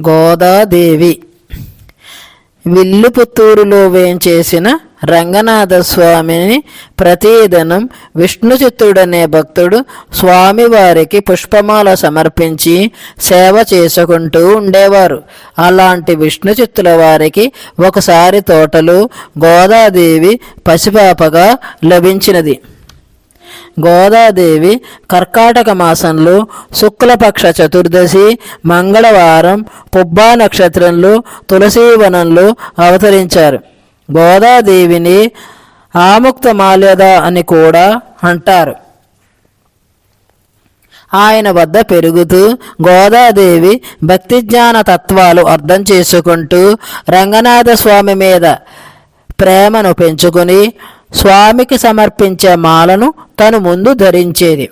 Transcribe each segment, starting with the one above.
గోదాదేవి. విల్లుపుత్తూరులో వేంచేసిన రంగనాథ స్వామిని ప్రతిదినం విష్ణుచిత్తుడనే భక్తుడు స్వామివారికి పుష్పమాల సమర్పించి సేవ చేసుకుంటూ ఉండేవారు. అలాంటి విష్ణుచిత్తుల వారికి ఒకసారి తోటలు గోదాదేవి పసిపాపగా లభించినది. గోదాదేవి కర్కాటక మాసంలో శుక్లపక్ష చతుర్దశి మంగళవారం పుబ్బా నక్షత్రంలో తులసీవనంలో అవతరించారు. గోదాదేవిని ఆముక్త మాల్యద అని కూడా అంటారు. ఆయన వద్ద పెరుగుతూ గోదాదేవి భక్తి జ్ఞాన తత్వాలు అర్థం చేసుకుంటూ రంగనాథ స్వామి మీద ప్రేమను పెంచుకొని స్వామికి సమర్పించే మాలను తను ముందు ధరించేది.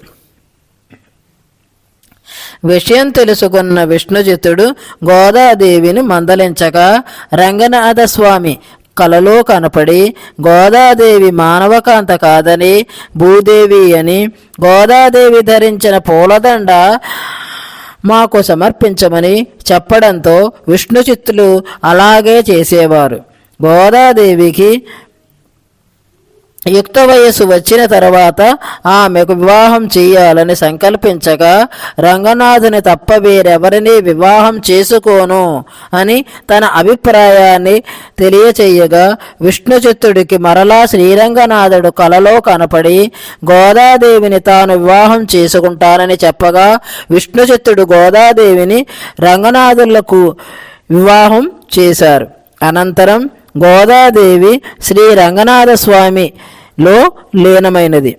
విషయం తెలుసుకున్న విష్ణుజితుడు గోదాదేవిని మందలించగా రంగనాథ స్వామి కలలో కనపడి గోదాదేవి మానవకాంత కాదని భూదేవి అని గోదాదేవి ధరించిన పూలదండ మాకు సమర్పించమని చెప్పడంతో విష్ణుచిత్తులు అలాగే చేసేవారు. గోదాదేవికి యుక్త వయస్సు వచ్చిన తర్వాత ఆమెకు వివాహం చేయాలని సంకల్పించగా రంగనాథుని తప్ప వేరెవరిని వివాహం చేసుకోను అని తన అభిప్రాయాన్ని తెలియచేయగా విష్ణుచిత్తుడికి మరలా శ్రీరంగనాథుడు కలలో కనపడి గోదాదేవిని తాను వివాహం చేసుకుంటానని చెప్పగా విష్ణుచిత్తుడు గోదాదేవిని రంగనాథులకు వివాహం చేశారు. అనంతరం గోదాదేవి శ్రీ రంగనాథ స్వామిలో లీనమైనది.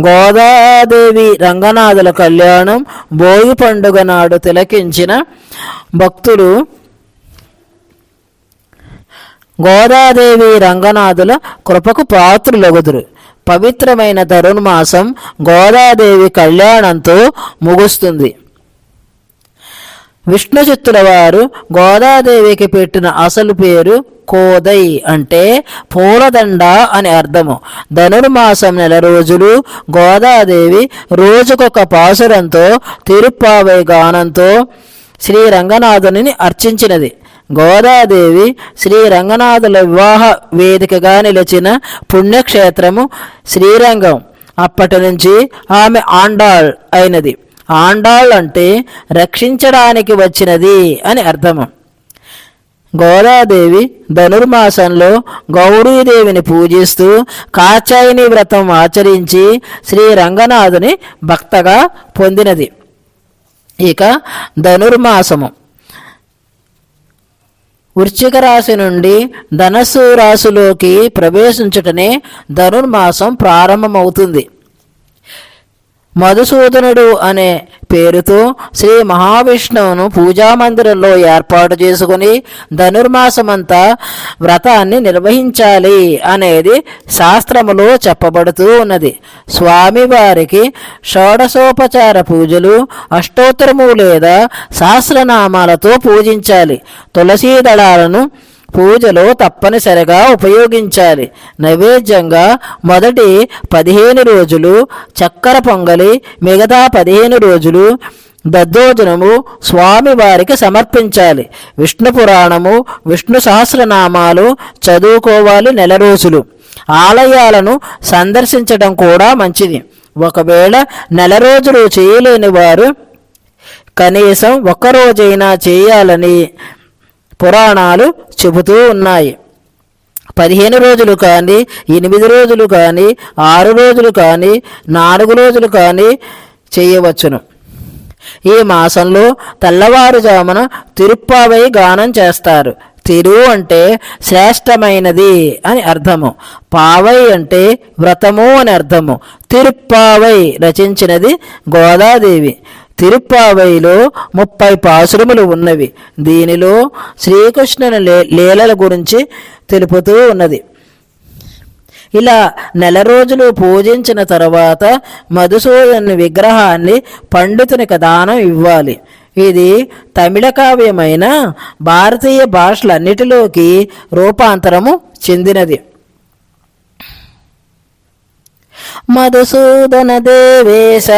గోదాదేవి రంగనాథుల కళ్యాణం భోగి పండుగ నాడు తిలకించిన భక్తులు గోదాదేవి రంగనాథుల కృపకు పాత్రులగుదురు. పవిత్రమైన ధనుర్మాసం గోదాదేవి కళ్యాణంతో ముగుస్తుంది. విష్ణుచిత్తుల వారు గోదాదేవికి పెట్టిన అసలు పేరు కోదై అంటే పూలదండ అని అర్థము. ధనుర్మాసం నెల రోజులు గోదాదేవి రోజుకొక పాసురంతో తిరుప్పావై గానంతో శ్రీ రంగనాథుని అర్చించినది. గోదాదేవి శ్రీ రంగనాథుల వివాహ వేదికగా నిలిచిన పుణ్యక్షేత్రము శ్రీరంగం. అప్పటి నుంచి ఆమె ఆండాళ్ అయినది. ఆండాళ్ అంటే రక్షించడానికి వచ్చినది అని అర్థము గోదాదేవి ధనుర్మాసంలో గౌరీదేవిని పూజిస్తూ కాచాయిని వ్రతం ఆచరించి శ్రీ రంగనాథుని భక్తగా పొందినది. ఇక ధనుర్మాసము. వృశ్చిక రాశి నుండి ధనస్సు రాశిలోకి ప్రవేశించుటనే ధనుర్మాసం ప్రారంభమవుతుంది. మధుసూదనుడు అనే పేరుతో శ్రీ మహావిష్ణువును పూజామందిరంలో ఏర్పాటు చేసుకుని ధనుర్మాసమంతా వ్రతాన్ని నిర్వహించాలి అనేది శాస్త్రములో చెప్పబడుతూ ఉన్నది. స్వామివారికి షోడశోపచార పూజలు అష్టోత్తరము లేదా సహస్రనామాలతో పూజించాలి. తులసీ దళాలను పూజలో తప్పనిసరిగా ఉపయోగించాలి. నైవేద్యంగా మొదటి పదిహేను రోజులు చక్కెర పొంగలి మిగతా పదిహేను రోజులు దద్దోజనము స్వామివారికి సమర్పించాలి. విష్ణు పురాణము విష్ణు సహస్రనామాలు చదువుకోవాలి నెల రోజులు. ఆలయాలను సందర్శించడం కూడా మంచిది. ఒకవేళ నెల రోజులు చేయలేని వారు కనీసం ఒక్కరోజైనా చేయాలని పురాణాలు చెబుతూ ఉన్నాయి. పదిహేను రోజులు కానీ ఎనిమిది రోజులు కానీ ఆరు రోజులు కానీ నాలుగు రోజులు కానీ చేయవచ్చును. ఈ మాసంలో తెల్లవారుజామున తిరుప్పావై గానం చేస్తారు. తిరు అంటే శ్రేష్టమైనది అని అర్థము. పావై అంటే వ్రతము అని అర్థము. తిరుప్పావై రచించినది గోదాదేవి. తిరుప్పావైలో ముప్పై పాసురములు ఉన్నవి. దీనిలో శ్రీకృష్ణుని లే లీలల గురించి తెలుపుతూ ఉన్నది. ఇలా నెల రోజులు పూజించిన తర్వాత మధుసూదను విగ్రహాన్ని పండితునికి దానం ఇవ్వాలి. ఇది తమిళ కావ్యమైన భారతీయ భాషలన్నిటిలోకి రూపాంతరము చెందినది. మధుసూదన దేవేశ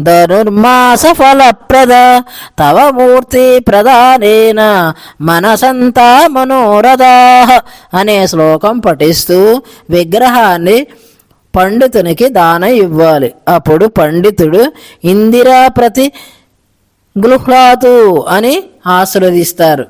ధనుర్మాస ఫలప్రద తవ మూర్తి ప్రధానేన మనసంతా మనోరథా అనే శ్లోకం పఠిస్తూ విగ్రహాన్ని పండితునికి దానం ఇవ్వాలి. అప్పుడు పండితుడు ఇందిరా ప్రతి గృహ్లాతు అని ఆశీర్వదిస్తారు.